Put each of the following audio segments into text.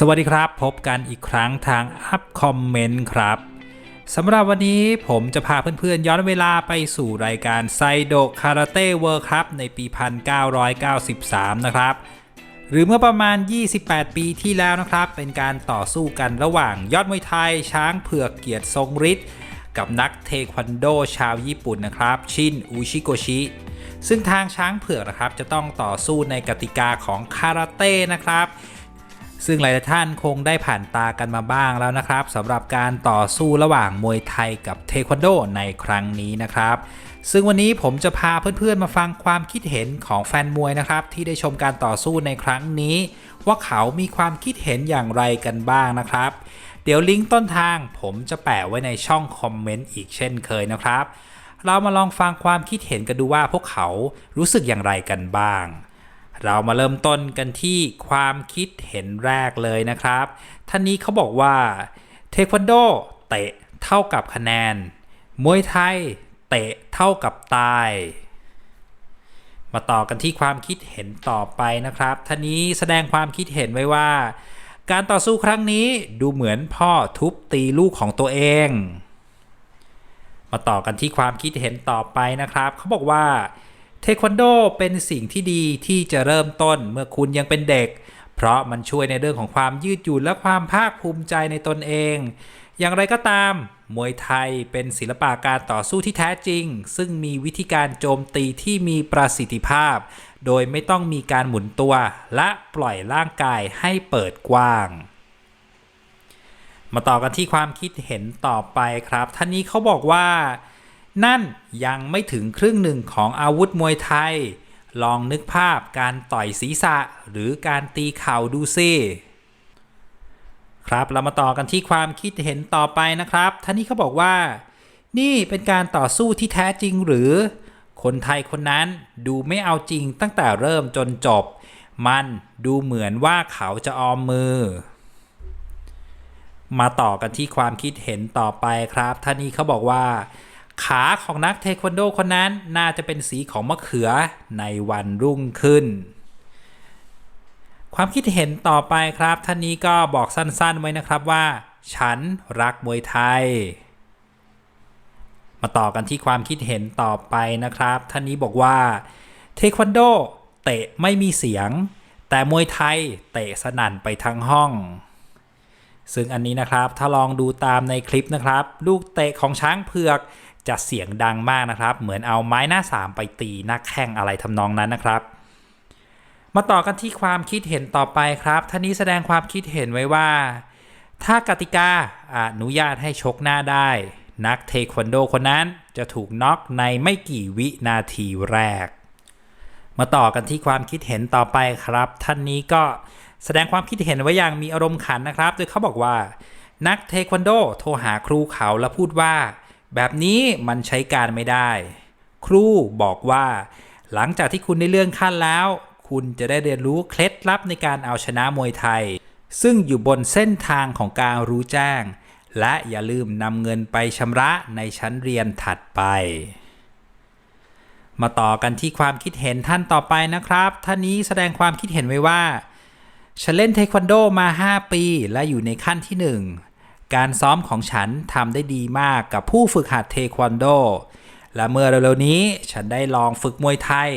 สวัสดีครับ พบกันอีกครั้งทางอัพคอมเมนต์ครับสำหรับวันนี้ผมจะพาเพื่อนๆ ย้อนเวลาไปสู่รายการไซโดคาราเต้เวิร์ครับในปี 1993 นะครับ หรือเมื่อประมาณ 28 ปีที่แล้วนะครับ เป็นการต่อสู้กันระหว่างยอดมวยไทย ช้างเผือกเกียรติทรงฤทธิ์กับนักเทควันโดชาวญี่ปุ่นนะครับ ชินอุชิโกชิซึ่งทางช้างเผือกนะครับจะต้องต่อสู้ในกติกาของคาราเต้นะครับ ซึ่งหลายท่านคงได้ผ่านตากันมาบ้างแล้วนะครับสำหรับการต่อสู้ระหว่างมวยไทยกับเทควันโดในครั้งนี้นะครับ ซึ่งวันนี้ผมจะพาเพื่อนๆมาฟังความคิดเห็นของแฟนมวยนะครับ ที่ได้ชมการต่อสู้ในครั้งนี้ ว่าเขามีความคิดเห็นอย่างไรกันบ้างนะครับ เดี๋ยวลิงก์ต้นทางผมจะแปะไว้ในช่องคอมเมนต์อีกเช่นเคยนะครับ เรามาลองฟังความคิดเห็นกันดูว่าพวกเขารู้สึกอย่างไรกันบ้าง เรามาเริ่มต้นกันที่ความคิดเห็นแรกเลยนะครับ ท่านนี้เขาบอกว่าเทควันโดเตะเท่ากับคะแนน มวยไทยเตะเท่ากับตาย มาต่อกันที่ความคิดเห็นต่อไปนะครับ ท่านนี้แสดงความคิดเห็นไว้ว่า การต่อสู้ครั้งนี้ดูเหมือนพ่อทุบตีลูกของตัวเอง มาต่อกันที่ความคิดเห็นต่อไปนะครับ เขาบอกว่า เทควันโดเป็นสิ่งที่ดีที่จะเริ่มต้นเมื่อคุณยังเป็นเด็ก เพราะมันช่วยในเรื่องของความยืดหยุ่นและความภาคภูมิใจในตนเอง อย่างไรก็ตาม มวยไทยเป็นศิลปะการต่อสู้ที่แท้จริง ซึ่งมีวิธีการโจมตีที่มีประสิทธิภาพ โดยไม่ต้องมีการหมุนตัว และปล่อยร่างกายให้เปิดกว้าง มาต่อกันที่ความคิดเห็นต่อไปครับ ท่านนี้เขาบอกว่า นั่นยังไม่ถึงครึ่งหนึ่งของอาวุธมวยไทย ลองนึกภาพการต่อยศีรษะหรือการตีเข่าดูซิครับเรามาต่อกันที่ความคิดเห็นต่อไปนะครับท่านนี้เขาบอกว่า นี่เป็นการต่อสู้ที่แท้จริงหรือ คนไทยคนนั้นดูไม่เอาจริงตั้งแต่เริ่มจนจบ มันดูเหมือนว่าเขาจะออมมือ มาต่อกันที่ความคิดเห็นต่อไปครับท่านนี้เขาบอกว่า ขาของนักเทควันโดคนนั้นน่าจะเป็นสีของมะเขือในวันรุ่งขึ้น ความคิดเห็นต่อไปครับ ท่านนี้ก็บอกสั้นๆไว้นะครับว่า ฉันรักมวยไทย มาต่อกันที่ความคิดเห็นต่อไปนะครับ ท่านนี้บอกว่าเทควันโดเตะไม่มีเสียง แต่มวยไทยเตะสนั่นไปทั้งห้องซึ่งอันนี้นะครับถ้าลองดูตามในคลิปนะครับ ลูกเตะของช้างเผือก จะเสียงดังมากนะครับ เหมือนเอาไม้หน้าสามไปตีนักแข่งอะไรทำนองนั้นนะครับมาต่อกันที่ความคิดเห็นต่อไปครับท่านนี้แสดงความคิดเห็นไว้ว่า ถ้ากติกาอนุญาตให้ชกหน้าได้ นักเทควันโดคนนั้นจะถูกน็อกในไม่กี่วินาทีแรก มาต่อกันที่ความคิดเห็นต่อไปครับ ท่านนี้ก็แสดงความคิดเห็นไว้อย่างมีอารมณ์ขันนะครับ โดยเขาบอกว่า นักเทควันโดโทรหาครูเขาแล้วพูดว่า แบบนี้มันใช้การไม่ได้ ครูบอกว่า หลังจากที่คุณได้เลื่อนขั้นแล้ว คุณจะได้เรียนรู้เคล็ดลับในการเอาชนะมวยไทย ซึ่งอยู่บนเส้นทางของการรู้แจ้ง และอย่าลืมนำเงินไปชำระในชั้นเรียนถัดไป มาต่อกันที่ความคิดเห็นท่านต่อไปนะครับ ท่านนี้แสดงความคิดเห็นไว้ว่าฉันเล่นเทควันโดมา 5 ปี และอยู่ในขั้นที่ 1 การซ้อมของฉันทำได้ดีมากกับผู้ฝึกหัดเทควันโด และเมื่อเร็วๆนี้ฉันได้ลองฝึกมวยไทย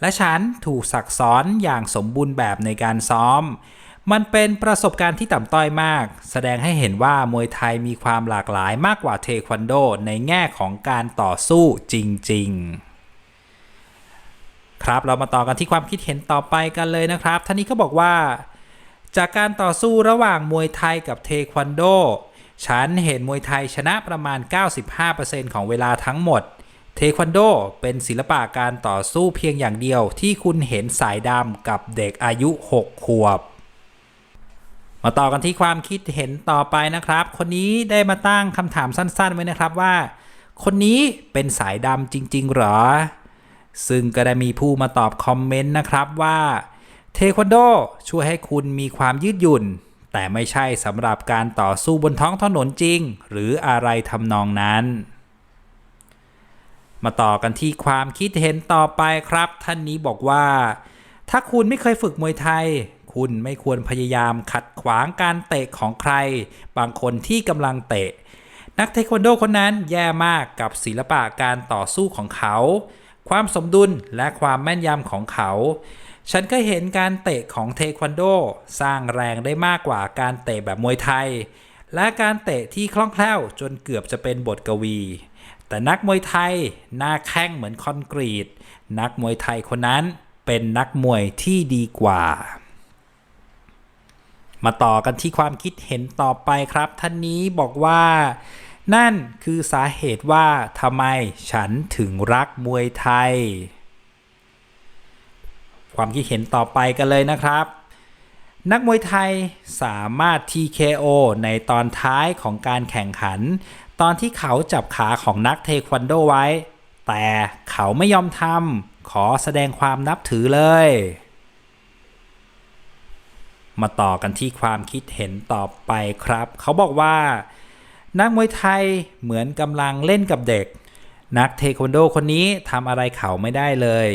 และฉันถูกสักสอนอย่างสมบูรณ์แบบในการซ้อม มันเป็นประสบการณ์ที่ต่ำต้อยมาก แสดงให้เห็นว่ามวยไทยมีความหลากหลายมากกว่าเทควันโด ในแง่ของการต่อสู้จริง ๆครับเรามาต่อกันที่ความคิดเห็นต่อไปกันเลยนะครับท่านนี้ก็บอกว่า จากการต่อสู้ระหว่างมวยไทยกับเทควันโด ฉันเห็นมวยไทยชนะประมาณ 95%ของเวลาทั้งหมด เทควันโดเป็นศิลปะการต่อสู้เพียงอย่างเดียวที่คุณเห็นสายดำกับเด็กอายุ 6 ขวบ มาต่อกันที่ความคิดเห็นต่อไปนะครับ คนนี้ได้มาตั้งคำถามสั้นๆ ไว้นะครับว่า คนนี้เป็นสายดำจริง ๆ หรอ ซึ่งก็ได้มีผู้มาตอบคอมเมนต์นะครับว่า เทควันโดช่วยให้คุณมีความยืดหยุ่น แต่ไม่ใช่สำหรับการต่อสู้บนท้องถนนจริง หรืออะไรทำนองนั้น มาต่อกันที่ความคิดเห็นต่อไปครับ ท่านนี้บอกว่า ถ้าคุณไม่เคยฝึกมวยไทย คุณไม่ควรพยายามขัดขวางการเตะของใคร บางคนที่กำลังเตะ นักเทควันโดคนนั้นแย่มากกับศิลปะการต่อสู้ของเขา ความสมดุลและความแม่นยำของเขา ฉันก็เห็นการเตะของเทควันโด สร้างแรงได้มากกว่าการเตะแบบมวยไทย และการเตะที่คล่องแคล่วจนเกือบจะเป็นบทกวี แต่นักมวยไทยหน้าแข้งเหมือนคอนกรีต นักมวยไทยคนนั้นเป็นนักมวยที่ดีกว่า มาต่อกันที่ความคิดเห็นต่อไปครับ ท่านนี้บอกว่า นั่นคือสาเหตุว่าทำไมฉันถึงรักมวยไทย ความคิดเห็นต่อไปกันเลยนะครับ นักมวยไทยสามารถ TKO ในตอนท้ายของการแข่งขัน ตอนที่เขาจับขาของนักเทควันโดไว้ แต่เขาไม่ยอมทำขอแสดงความนับถือเลย มาต่อกันที่ความคิดเห็นต่อไปครับ เขาบอกว่า นักมวยไทยเหมือนกำลังเล่นกับเด็กนักเทควันโดคนนี้ทำอะไรเขาไม่ได้เลย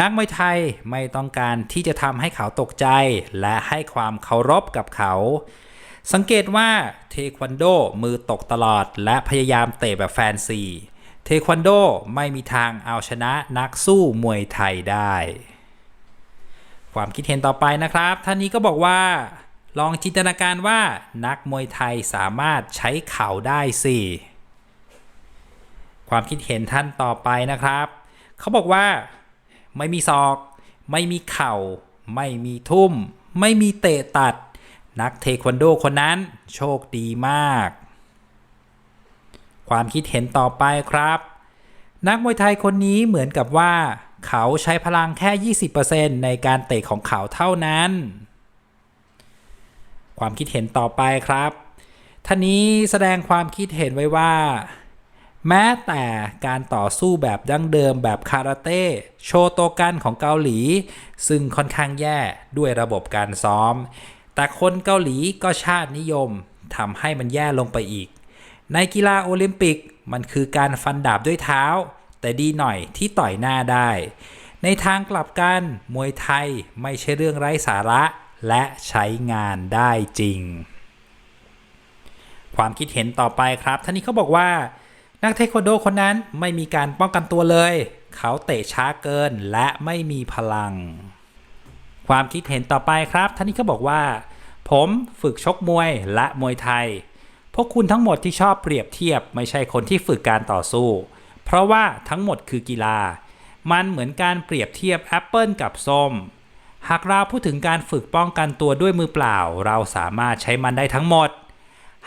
นักมวยไทยไม่ต้องการที่จะทำให้เขาตกใจ และให้ความเคารพกับเขา สังเกตว่าเทควันโดมือตกตลอด และพยายามเตะแบบแฟนซี เทควันโดไม่มีทางเอาชนะนักสู้มวยไทยได้ ความคิดเห็นต่อไปนะครับ ท่านนี้ก็บอกว่า ลองจินตนาการว่านักมวยไทยสามารถใช้เข่าได้สิความคิดเห็นท่านต่อไปนะครับ เขาบอกว่า ไม่มีศอก ไม่มีเข่า ไม่มีทุ่ม ไม่มีเตะตัด นักเทควันโดคนนั้นโชคดีมาก ความคิดเห็นต่อไปครับ นักมวยไทยคนนี้เหมือนกับว่า เขาใช้พลังแค่ 20%ในการเตะของเขาเท่านั้น ความคิดเห็นต่อไปครับท่านนี้แสดงความคิดเห็นไว้ว่า แม้แต่การต่อสู้แบบดั้งเดิมแบบคาราเต้โชโตกันของเกาหลี ซึ่งค่อนข้างแย่ด้วยระบบการซ้อม แต่คนเกาหลีก็ชาตินิยมทำให้มันแย่ลงไปอีก ในกีฬาโอลิมปิกมันคือการฟันดาบด้วยเท้า แต่ดีหน่อยที่ต่อยหน้าได้ ในทางกลับกัน มวยไทยไม่ใช่เรื่องไร้สาระและใช้งานได้จริง ความคิดเห็นต่อไปครับท่านนี้เขาบอกว่า นักเทควันโดคนนั้นไม่มีการป้องกันตัวเลย เขาเตะช้าเกินและไม่มีพลัง ความคิดเห็นต่อไปครับ ท่านนี้เขาบอกว่า ผมฝึกชกมวยและมวยไทย พวกคุณทั้งหมดที่ชอบเปรียบเทียบ ไม่ใช่คนที่ฝึกการต่อสู้ เพราะว่าทั้งหมดคือกีฬา มันเหมือนการเปรียบเทียบแอปเปิลกับส้ม หากเราพูดถึงการฝึกป้องกันตัวด้วยมือเปล่า เราสามารถใช้มันได้ทั้งหมด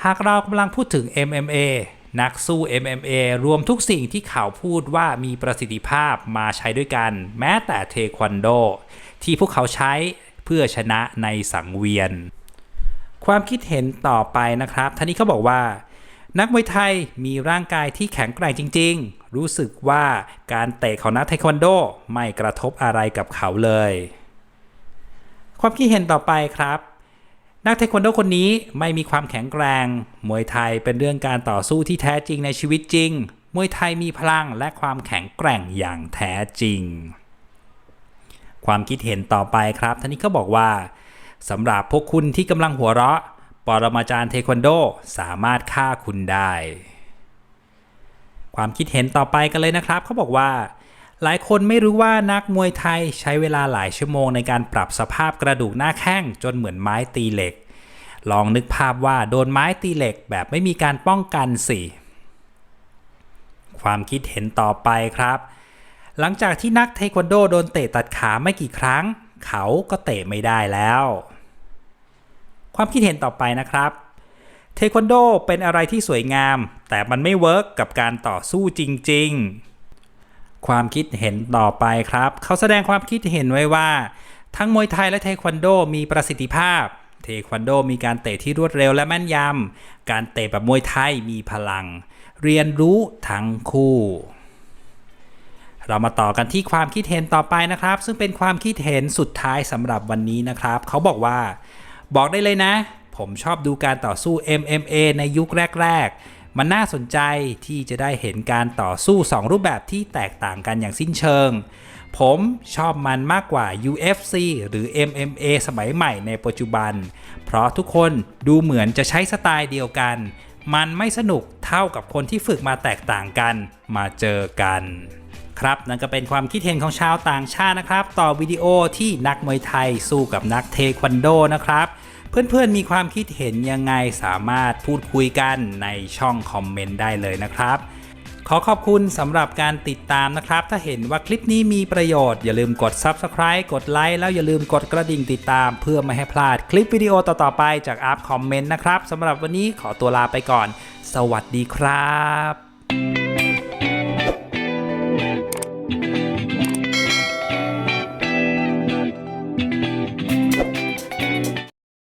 หากเรากำลังพูดถึง MMA นักสู้ MMA รวมทุกสิ่งที่เขาพูดว่ามีประสิทธิภาพมาใช้ด้วยกัน แม้แต่เทควันโด ที่พวกเขาใช้เพื่อชนะในสังเวียน ความคิดเห็นต่อไปนะครับท่านนี้เขาบอกว่า นักมวยไทยมีร่างกายที่แข็งแกร่งจริง ๆ รู้สึกว่าการเตะของนักเทควันโดไม่กระทบอะไรกับเขาเลย ความคิดเห็นต่อไปครับ นักเทควันโดคนนี้ไม่มีความแข็งแกร่งมวยไทยเป็นเรื่องการต่อสู้ที่แท้จริงในชีวิตจริง มวยไทยมีพลังและความแข็งแกร่งอย่างแท้จริง ความคิดเห็นต่อไปครับท่านนี้ก็บอกว่าสำหรับพวกคุณที่กำลังหัวเราะ ปรมาจารย์เทควันโดสามารถฆ่าคุณได้ ความคิดเห็นต่อไปกันเลยนะครับเขาบอกว่า หลายคนไม่รู้ว่านักมวยไทยใช้เวลาหลายชั่วโมงในการปรับสภาพกระดูกหน้าแข้งจนเหมือนไม้ตีเหล็ก ลองนึกภาพว่าโดนไม้ตีเหล็กแบบไม่มีการป้องกันสิความคิดเห็นต่อไปครับ หลังจากที่นักเทควันโดโดนเตะตัดขาไม่กี่ครั้ง เขาก็เตะไม่ได้แล้ว ความคิดเห็นต่อไปนะครับ เทควันโดเป็นอะไรที่สวยงาม แต่มันไม่เวิร์กกับการต่อสู้จริง ๆ ความคิดเห็นต่อไปครับ เขาแสดงความคิดเห็นไว้ว่า ทั้งมวยไทยและเทควันโดมีประสิทธิภาพ เทควันโดมีการเตะที่รวดเร็วและแม่นยำการเตะแบบมวยไทยมีพลัง เรียนรู้ทั้งคู่ เรามาต่อกันที่ความคิดเห็นต่อไปนะครับ ซึ่งเป็นความคิดเห็นสุดท้ายสำหรับวันนี้นะครับ เขาบอกว่า บอกได้เลยนะ ผมชอบดูการต่อสู้ MMA ในยุคแรก ๆ มันน่าสนใจที่จะได้เห็นการต่อสู้ 2 รูปแบบที่แตกต่างกันอย่างสิ้นเชิงผผมชอบมันมากกว่า UFC หรือ MMA สมัยใหม่ในปัจจุบัน เพราะทุกคนดูเหมือนจะใช้สไตล์เดียวกัน มันไม่สนุกเท่ากับคนที่ฝึกมาแตกต่างกัน มาเจอกันครับนั่นก็เป็นความคิดเห็นของชาวต่างชาตินะครับ ต่อวิดีโอที่นักมวยไทยสู้กับนักเทควันโดนะครับ เพื่อนๆมีความคิดเห็นยังไงสามารถพูดคุยกันในช่องคอมเมนต์ได้เลยนะครับ ขอขอบคุณสำหรับการติดตามนะครับ ถ้าเห็นว่าคลิปนี้มีประโยชน์อย่าลืมกด Subscribe กดไลค์แล้วอย่าลืมกดกระดิ่งติดตาม เพื่อไม่ให้พลาดคลิปวิดีโอต่อๆไปจากอัพคอมเมนต์นะครับสำหรับวันนี้ขอตัวลาไปก่อน สวัสดีครับ